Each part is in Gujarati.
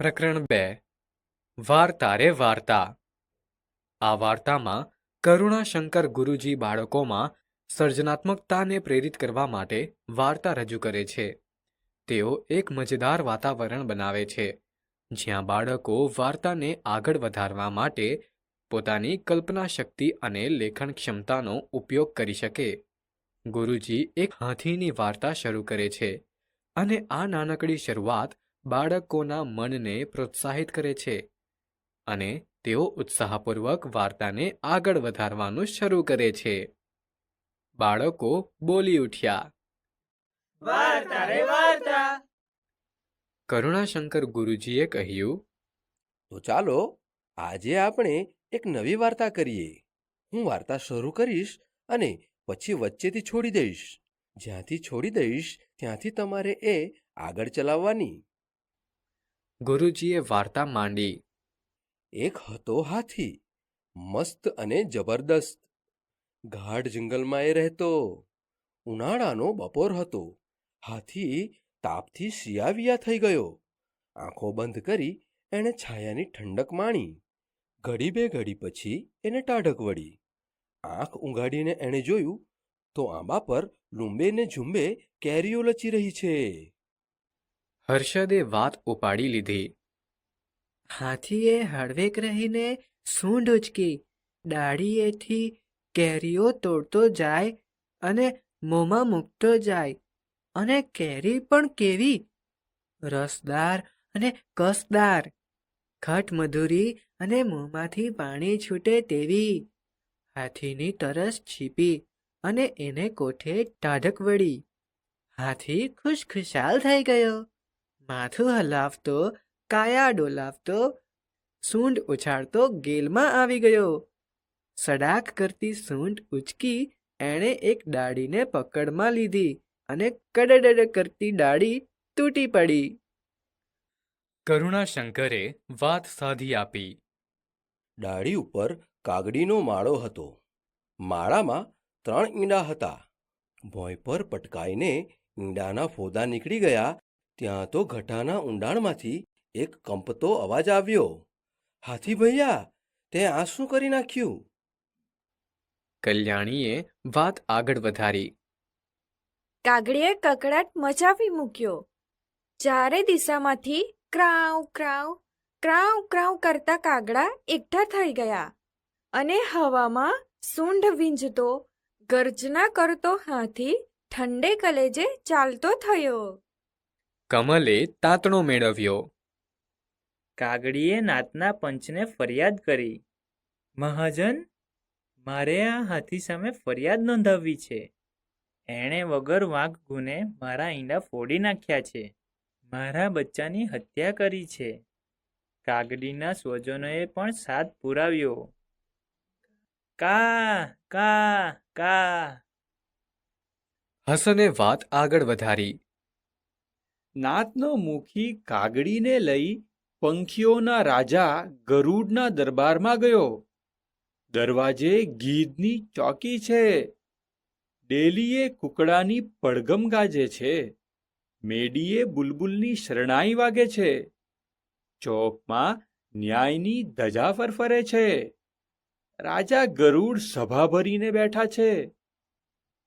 પ્રકરણ બે. વાર્તા રે વાર્તા. આ વાર્તામાં કરુણાશંકર ગુરુજી બાળકોમાં સર્જનાત્મકતાને પ્રેરિત કરવા માટે વાર્તા રજૂ કરે છે. તેઓ એક મજેદાર વાતાવરણ બનાવે છે, જ્યાં બાળકો વાર્તાને આગળ વધારવા માટે પોતાની કલ્પના શક્તિ અને લેખન ક્ષમતાનો ઉપયોગ કરી શકે. ગુરુજી એક હાથીની વાર્તા શરૂ કરે છે અને આ નાનકડી શરૂઆત બાળકોના મનને પ્રોત્સાહિત કરે છે અને તેઓ ઉત્સાહપૂર્વક વાર્તાને આગળ વધારવાનું શરૂ કરે છે. બાળકો બોલી ઉઠ્યા. વાર્તા રે વાર્તા. કરુણાશંકર ગુરુજીએ કહ્યું તો ચાલો આજે આપણે એક નવી વાર્તા કરીએ. હું વાર્તા શરૂ કરીશ અને પછી વચ્ચેથી છોડી દઈશ. જ્યાંથી છોડી દઈશ ત્યાંથી તમારે એ આગળ ચલાવવાની. ગુરુજીએ વાર્તા માંડી. એક હતો હાથી, મસ્ત અને જબરદસ્ત. ગાઢ જંગલમાં એ રહેતો. ઉનાળાનો બપોર હતો. હાથી તાપથી શિયાવિયા થઈ ગયો. આંખો બંધ કરી એણે છાયાની ઠંડક માણી. ઘડી બે ઘડી પછી એને ટાઢક વળી. આંખ ઊંઘાડીને એણે જોયું તો આંબા પર લુંબે ને ઝુંબે કેરીઓ લચી રહી છે. હર્ષદે વાત ઉપાડી લીધી. હાથીએ હળવેક રહીને સૂંઢ ઉચકી ડાળીએથી કેરીઓ તોડતો જાય અને મોંમાં મૂકતો જાય, અને કેરી પણ કેવી? રસદાર અને કસદાર ખટ મધુરી અને મોંમાંથી પાણી છૂટે તેવી. હાથીની તરસ છીપી અને એને કોઠે ટાઢક વળી. હાથી ખુશખુશાલ થઈ ગયો. માથું હલાવતો કાયા ડોલાવતો સૂંઢ ઉછાળતો ગેલમાં આવી ગયો. સડાક કરતી સૂંઢ ઉચકી એણે એક ડાળીને પકડમાં લીધી અને કડડડ કરતી ડાળી તૂટી પડી. કરુણાશંકરે વાત સાધી આપી. ડાળી ઉપર કાગડીનો માળો હતો. માળામાં ત્રણ ઈંડા હતા. ભોંય પર પટકાઈને ઈંડાના ફોદા નીકળી ગયા ત્યાં તો ઘટાના ઊંડાણમાંથી એક કંપતો અવાજ આવ્યો. હાથી ભૈયા તે આ શું કરી નાખ્યું? કલ્યાણીએ વાત આગળ વધારી. કાગડીએ કકડાટ મચાવી મૂક્યો. ચારે દિશામાંથી ક્રાઉ ક્રાઉ ક્રાઉ ક્રાઉ કરતા કાગડા એકઠા થઈ ગયા અને હવામાં સૂંઢ વીંજતો ગર્જના કરતો હાથી ઠંડે કલેજે ચાલતો થયો. કમલે તાતણો મેળવ્યો. કાગડીએ નાતના પંચને ફરિયાદ કરી. મહાજન મારે આ હાથી સામે ફરિયાદ નોંધાવવી છે. એણે વગર વાંક ગુને મારા ઈંડા ફોડી નાખ્યા છે. મારા બચ્ચાની હત્યા કરી છે. કાગડીના સ્વજનોએ પણ સાથ પુરાવ્યો. કા કા કા. હસને વાત આગળ વધારી. નાતનો મુખી કાગડીને લઈ પંખીઓના રાજા ગરુડના દરબારમાં ગયો. દરવાજે ગીધની ચોકી છે. ડેલીએ કુકડાની પડગમ ગાજે છે. મેડીએ બુલબુલની શરણાઈ વાગે છે. ચોકમાં ન્યાયની ધજા ફરફરે છે. રાજા ગરુડ સભા ભરીને બેઠા છે.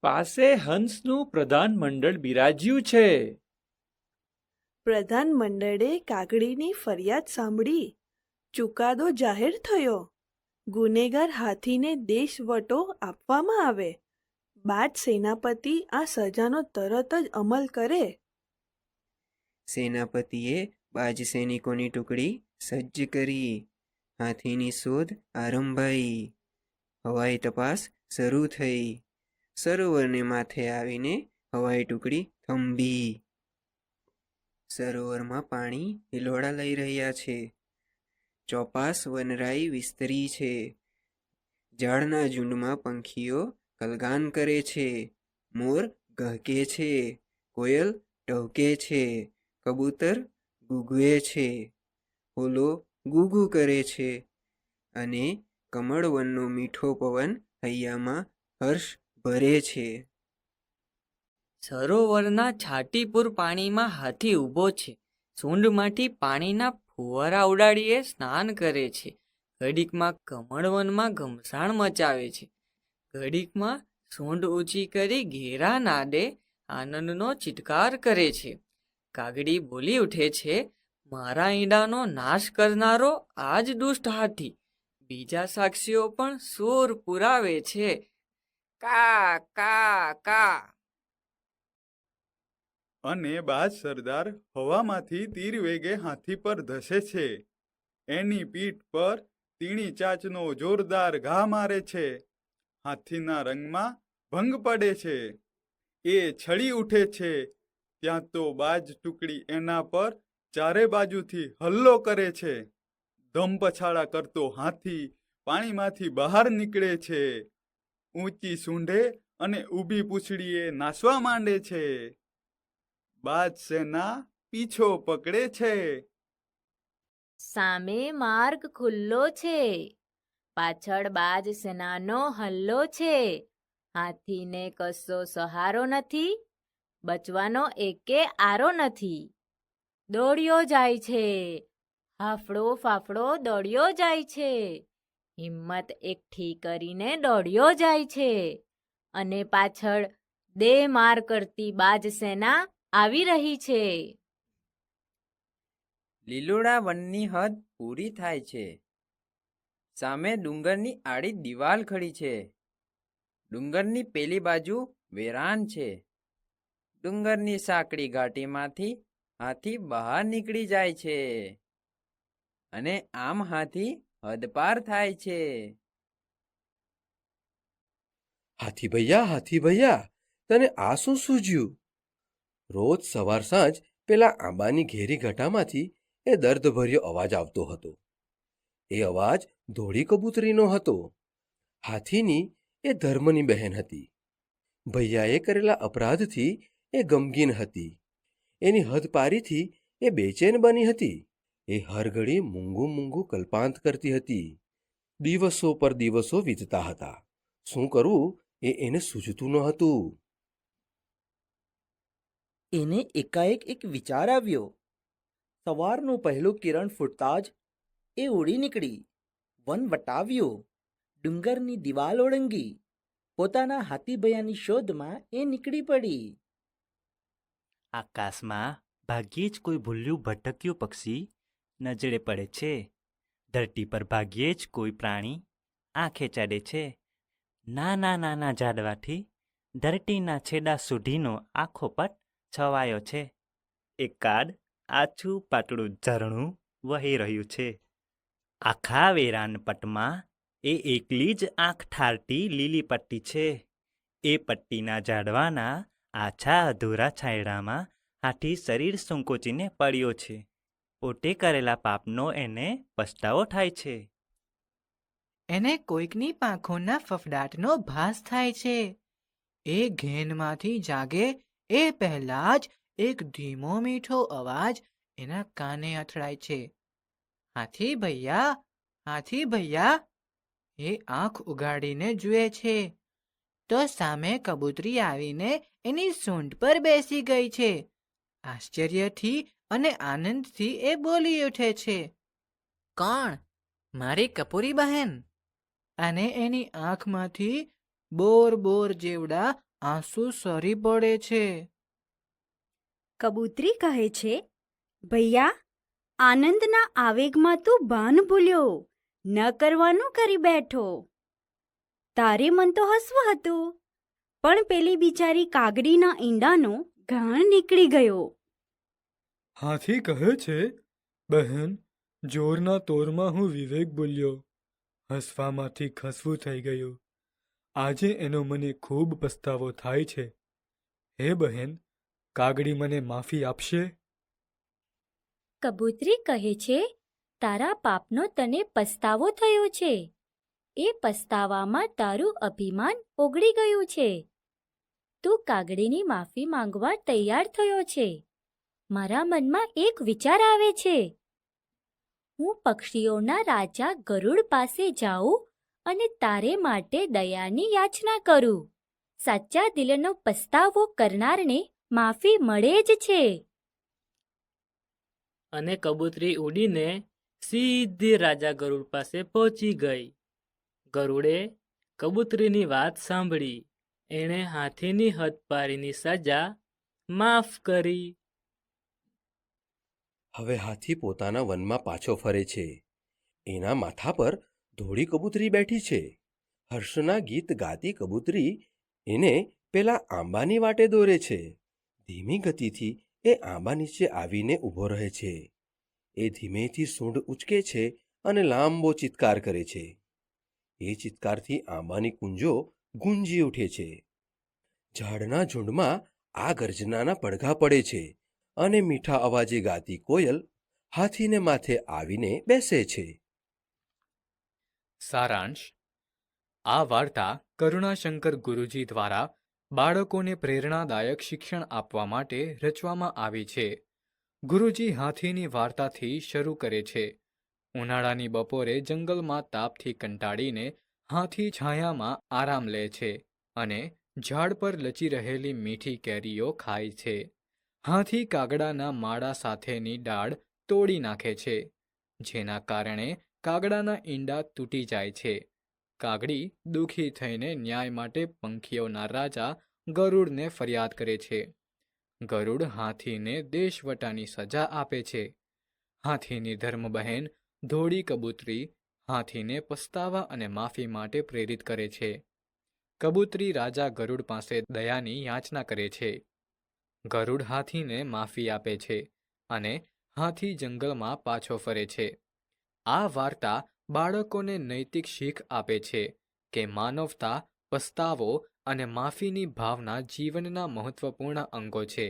પાસે હંસનું પ્રધાન મંડળ બિરાજ્યું છે. પ્રધાન મંડળે કાગડીની ફરિયાદ સાંભળી. ચુકાદો જાહેર થયો. ગુનેગાર હાથીને દેશવટો આપવામાં આવે. બાદ સેનાપતિ આ સજાનો તરત જ અમલ કરે. સેનાપતિએ બાજ સૈનિકોની ટુકડી સજ્જ કરી. હાથીની શોધ આરંભાઈ. હવાઈ તપાસ શરૂ થઈ. સરોવરને માથે આવીને હવાઈ ટુકડી થંભી. સરોવરમાં પાણી હિલોળા લઈ રહ્યા છે. ચોપાસ વનરાઈ વિસ્તરી છે. ઝાડના ઝુંડમાં પંખીઓ કલગાન કરે છે. મોર ગહકે છે. કોયલ ટહકે છે. કબૂતર ગુગવે છે. હોલો ગુગુ કરે છે. અને કમળવનનો મીઠો પવન હૈયામાં હર્ષ ભરે છે. સરોવરના છાટીપુર પાણીમાં હાથી ઊભો છે. સૂંઢમાંથી પાણીના ફુવારા ઉડાડીએ સ્નાન કરે છે. ઘડીકમાં કમળવનમાં ઘમસાણ મચાવે છે. ઘડીકમાં સૂંઢ ઊંચી કરી ઘેરા નાદે આનંદનો ચિત્કાર કરે છે. કાગડી બોલી ઉઠે છે, મારા ઈંડાનો નાશ કરનારો આ જ દુષ્ટ હાથી. બીજા સાક્ષીઓ પણ સૂર પુરાવે છે. કા કા કા. અને બાજ સરદાર હવામાંથી તીર વેગે હાથી પર ધસે છે. એની પીઠ પર તીણી ચાચનો જોરદાર ઘા મારે છે. હાથીના રંગમાં ભંગ પડે છે. એ છળી ઉઠે છે. ત્યાં તો બાજ ટુકડી એના પર ચારે બાજુથી હલ્લો કરે છે. ધમ પછાડા કરતો હાથી પાણીમાંથી બહાર નીકળે છે. ઊંચી સૂંઢે અને ઊભી પૂંછડીએ નાસવા માંડે છે. બાદ સેના પીછો પકડે છે. સામે માર્ગ ખુલ્લો છે. પાછળ બાજ હલ્લો છે. હાથીને કશો સહારો નથી, બચવાનો એકે આરો નથી. દોડ્યો જાય છે. હાફડો ફાફડો દોડ્યો જાય છે. હિંમત એકઠી કરીને દોડ્યો જાય છે. અને પાછળ દે માર કરતી બાજ સેના આવી રહી છે. લીલોડા વનની હદ પૂરી થાય છે. સામે ડુંગરની આડી દિવાલ ખડી છે. ડુંગરની પેલી બાજુ વેરાન છે. ડુંગરની સાંકડી ઘાટીમાંથી હાથી બહાર નીકળી જાય છે. અને આમ હાથી હદપાર થાય છે. હાથી ભૈયા હાથી ભૈયા તને આ શું સૂઝ્યું? રોજ સવાર સાંજ પેલા આંબાની ઘેરી ઘટામાંથી એ દર્દભર્યો અવાજ આવતો હતો. એ અવાજ ધોળી કબૂતરીનો હતો. હાથીની એ ધર્મની બહેન હતી. ભૈયાએ કરેલા અપરાધથી એ ગમગીન હતી. એની હદપારીથી એ બેચેન બની હતી. એ હરઘડી મૂંગું મૂંગું કલ્પાંત કરતી હતી. દિવસો પર દિવસો વીતતા હતા. શું કરવું એ એને સૂઝતું ન હતું. એને એકાએક એક વિચાર આવ્યો. સવારનું પહેલું કિરણ ફૂટતા જ એ ઉડી નીકળી. વન વટાવ્યું. ડુંગરની દિવાલ ઓળંગી. પોતાના હાથીભૈયાની શોધમાં એ નીકળી પડી. આકાશમાં ભાગ્યે જ કોઈ ભૂલ્યું ભટક્યું પક્ષી નજરે પડે છે. ધરતી પર ભાગ્યે જ કોઈ પ્રાણી આંખે ચડે છે. નાના નાના ઝાડવાથી ધરતીના છેડા સુધીનો આખો પટ છવાયો છે. એકાદ આછું પાતળું ઝરણું વહી રહ્યું છે. આખા વેરાન પટમાં એ એકલી જ આંખ ઠારતી લીલી પટ્ટી છે. એ પટ્ટીના ઝાડવાના આછા અધૂરા છાંયડામાં હાથી શરીર સંકોચીને પડ્યો છે. પોતે કરેલા પાપનો એને પસ્તાવો થાય છે. એને કોઈકની પાંખોના ફફડાટનો ભાસ થાય છે. એ ઘેનમાંથી જાગે એ પહેલા જ એક ધીમો મીઠો અવાજ એના કાને અથડાય છે. હાથી ભૈયા હાથી ભૈયા, એ આંખ ઉગાડીને જુએ છે. તો સામે કબૂતરી આવીને એની સૂંઢ પર બેસી ગઈ છે. આશ્ચર્યથી અને આનંદથી એ બોલી ઉઠે છે. કોણ? મારી કપૂરી બહેન? અને એની આંખમાંથી બોર બોર જેવડા આંસુ સરી પડે છે. કબૂતરી કહે છે ભૈયા આનંદના આવેગમાં તું ભાન ભૂલ્યો ન કરવાનું કરી બેઠો. તારે મન તો હસવું હતું પણ પેલી બિચારી કાગડીના ઈંડાનો ઘાણ નીકળી ગયો. હાથી કહે છે બહેન જોરના તોરમાં હું વિવેક બોલ્યો હસવામાંથી ખસવું થઈ ગયું. આજે એનો મને ખૂબ પસ્તાવો થાય છે. હે બહેન, કાગડી મને માફી આપશે? કબૂતરી કહે છે, તારા પાપનો તને પસ્તાવો થયો છે. એ પસ્તાવામાં તારું અભિમાન ઓગળી ગયું છે. તું કાગડીની માફી માંગવા તૈયાર થયો છે. મારા મનમાં એક વિચાર આવે છે. હું પક્ષીઓના રાજા ગરુડ પાસે જાઉં અને તારે માટે દયાની યાચના કરું. સાચા દિલનો પસ્તાવો કરનારને માફી મળે જ છે. અને કબૂતરી ઉડીને સીધી રાજા ગરુડ પાસે પહોંચી ગઈ. ગરુડે કબૂતરીની વાત સાંભળી. એણે હાથીની હદપારીની સજા માફ કરી. હવે હાથી પોતાના વનમાં પાછો ફરે છે. એના માથા પર ધોળી કબૂતરી બેઠી છે. હર્ષના ગીત ગાતી કબૂતરી એને પેલા આંબાની વાટે દોરે છે. ધીમી ગતિથી એ આંબા નીચે આવીને ઊભો રહે છે. એ ધીમેથી સૂંઢ ઉચકે છે અને લાંબો ચિત્કાર કરે છે. એ ચિત્કારથી આંબાની કુંજો ગુંજી ઉઠે છે. ઝાડના ઝુંડમાં આ ગર્જનાના પડઘા પડે છે અને મીઠા અવાજે ગાતી કોયલ હાથીને માથે આવીને બેસે છે. સારાંશ, આ વાર્તા કરુણાશંકર ગુરુજી દ્વારા બાળકોને પ્રેરણાદાયક શિક્ષણ આપવા માટે રચવામાં આવી છે. ગુરુજી હાથીની વાર્તાથી શરૂ કરે છે. ઉનાળાની બપોરે જંગલમાં તાપથી કંટાળીને હાથી છાયામાં આરામ લે છે અને ઝાડ પર લચી રહેલી મીઠી કેરીઓ ખાય છે. હાથી કાગડાના માળા સાથેની ડાળ તોડી નાખે છે, જેના કારણે કાગડાના ઈંડા તૂટી જાય છે. કાગડી દુઃખી થઈને ન્યાય માટે પંખીઓના રાજા ગરુડને ફરિયાદ કરે છે. ગરુડ હાથીને દેશવટાની સજા આપે છે. હાથીની ધર્મબહેન ધોળી કબૂતરી હાથીને પસ્તાવા અને માફી માટે પ્રેરિત કરે છે. કબૂતરી રાજા ગરુડ પાસે દયાની યાચના કરે છે. ગરુડ હાથીને માફી આપે છે અને હાથી જંગલમાં પાછો ફરે છે. આ વાર્તા બાળકોને નૈતિક શીખ આપે છે કે માનવતા, પસ્તાવો અને માફીની ભાવના જીવનના મહત્વપૂર્ણ અંગો છે.